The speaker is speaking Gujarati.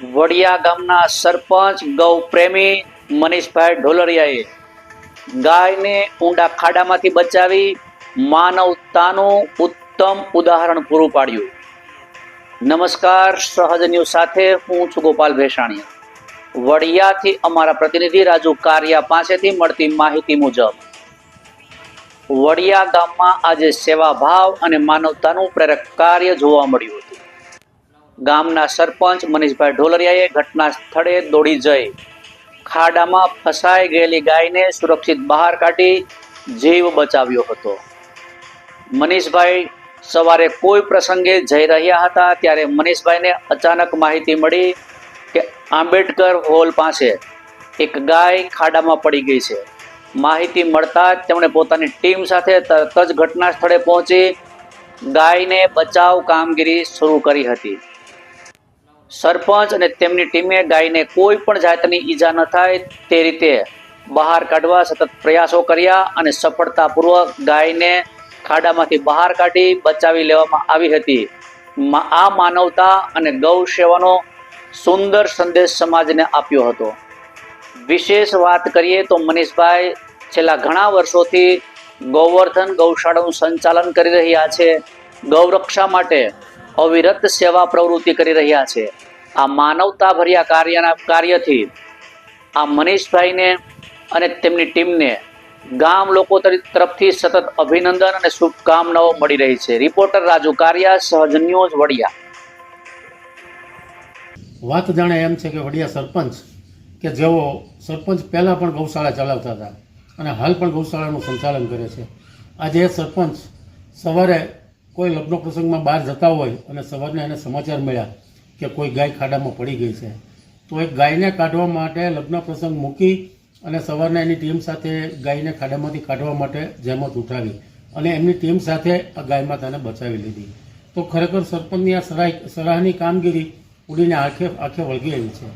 વડિયા ગામના સરપંચ, ગૌ પ્રેમી મનીષભાઈ ઢોલરિયાએ ગાયને ઊંડા ખાડામાંથી બચાવી માનવતાનું ઉત્તમ ઉદાહરણ પૂરું પાડ્યું. નમસ્કાર, સહજ ન્યૂઝ સાથે હું છું ગોપાલ ભેસાણીયા. વડિયાથી અમારા પ્રતિનિધિ રાજુ કારિયા પાસેથી મળતી માહિતી મુજબ, વડિયા ગામમાં આજે સેવાભાવ અને માનવતાનું પ્રેરક કાર્ય જોવા મળ્યું હતું. ગામના સરપંચ મનીષભાઈ ઢોલરિયાએ ઘટના સ્થળે દોડી જઈ. ખાડામાં ફસાઈ ગયેલી ગાયને સુરક્ષિત બહાર કાઢી જીવ બચાવ્યો હતો. મનીષભાઈ સવારે કોઈ પ્રસંગે જઈ રહ્યા હતા ત્યારે મનીષભાઈને અચાનક માહિતી મળી કે આંબેડકર હોલ પાસે એક ગાય ખાડામાં પડી ગઈ છે. માહિતી મળતા જ તેમણે પોતાની ટીમ સાથે તરત જ ઘટના સ્થળે પહોંચી ગાયને બચાવ કામગીરી શરૂ કરી હતી. સરપંચ અને તેમની ટીમે ગાયને કોઈ પણ જાતની ઈજા ન થાય, તે રીતે બહાર કાઢવા સતત પ્રયાસો કર્યા અને સફળતાપૂર્વક ગાયને ખાડામાંથી બહાર કાઢી બચાવી લેવામાં આવી હતી. આ માનવતા અને ગૌ સેવાનો સુંદર સંદેશ સમાજને આપ્યો હતો. વિશેષ વાત કરીએ તો મનીષભાઈ છેલ્લા ઘણા વર્ષોથી ગૌવર્ધન ગૌશાળાનું સંચાલન કરી રહ્યા છે. ગૌરક્ષા માટે અવિરત સેવા પ્રવૃત્તિ કરી રહ્યા છે. આ માનવતાભર્યા કાર્યના કાર્યથી આ મનીષભાઈને અને તેમની ટીમને ગામ લોકો તરફથી સતત અભિનંદન અને શુભકામનાઓ મળી રહી છે. રિપોર્ટર રાજુ કારિયા, સહજ ન્યૂઝ વડિયા. વાત જાણે એમ છે કે વડિયા સરપંચ, કે જેઓ સરપંચ પહેલાં પણ ગૌશાળા ચલાવતા હતા અને હાલ પણ ગૌશાળાનું સંચાલન કરે છે. આજે સરપંચ સવારે કોઈ લગ્ન પ્રસંગમાં બહાર જતા હોય અને સવારને એને સમાચાર મળ્યા કે કોઈ ગાય ખાડામાં પડી ગઈ છે. તો એક ગાયને કાઢવા માટે લગ્ન પ્રસંગ મૂકી અને સવારના એની ટીમ સાથે ગાયને ખાડામાંથી કાઢવા માટે જહેમત ઉઠાવી અને એમની ટીમ સાથે આ ગાય માતાને બચાવી લીધી. તો ખરેખર સરપંચની આ સરાહ સરાહની કામગીરી ઉડીને આંખે આંખે વળગી એવી છે.